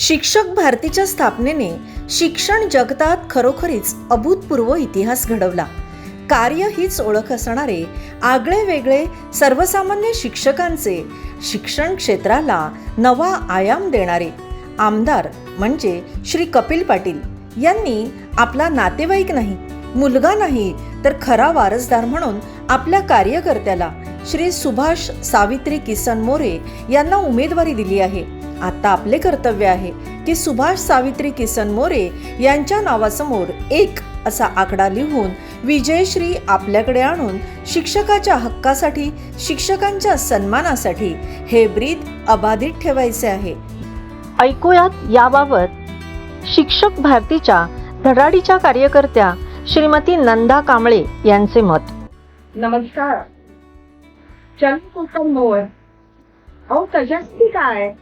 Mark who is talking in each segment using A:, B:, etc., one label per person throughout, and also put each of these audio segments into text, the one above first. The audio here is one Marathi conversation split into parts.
A: शिक्षक भारतीच्या स्थापनेने शिक्षण जगतात खरोखरीच अभूतपूर्व इतिहास घडवला. कार्य हीच ओळख असणारे आगळे वेगळे सर्वसामान्य शिक्षकांचे शिक्षण क्षेत्राला नवा आयाम देणारे आमदार म्हणजे श्री कपिल पाटील. यांनी आपला नातेवाईक नाही मुलगा नाही तर खरा वारसदार म्हणून आपल्या कार्यकर्त्याला श्री सुभाष सावित्री किसन मोरे यांना उमेदवारी दिली आहे. आता आपले कर्तव्य आहे की सुभाष सावित्री किसन मोरे यांच्या नावासमोर एक असा आकडा लिहून विजयश्री आपल्याकडे आणून शिक्षकाच्या हक्कासाठी शिक्षकांच्या सन्मानासाठी हे ब्रीद अबाधित ठेवायचे आहे. ऐकूयात याबाबत शिक्षक भारतीच्या धडाडीच्या कार्यकर्त्या श्रीमती नंदा कांबळे यांचे मत.
B: नमस्कार. चल कुटुंबवर अहो त्याच्यासाठी काय?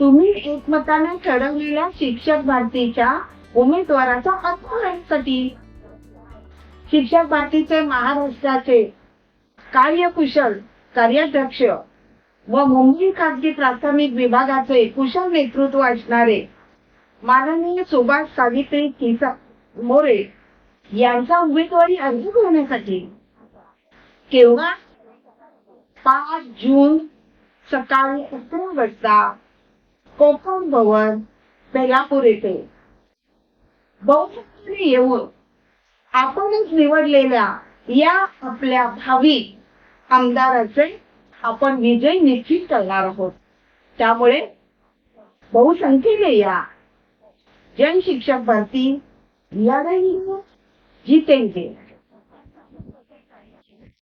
B: तुम्ही एकमताने ठरवलेल्या शिक्षक भारतीच्या उमेदवाराचा अभ्यासाठी शिक्षक भारतीचे महाराष्ट्राचे कार्यकुशल कार्याध्यक्ष व मुंबई खाजगी प्राथमिक विभागाचे कुशल नेतृत्व असणारे माननीय सुभाष सावित्री किसन मोरे यांचा उमेदवारी अर्ज करण्यासाठी केव्हा? पाच जून सकाळी अकरा वाजता. कोकण भवन बेलापूर येथे. बहुसंख्येने येऊन आपणच निवडलेल्या या आपल्या भावी आमदाराचे आपण विजय निश्चित करणार आहोत. त्यामुळे बहुसंख्येने या जन शिक्षक भरती लढाई जितेंद्र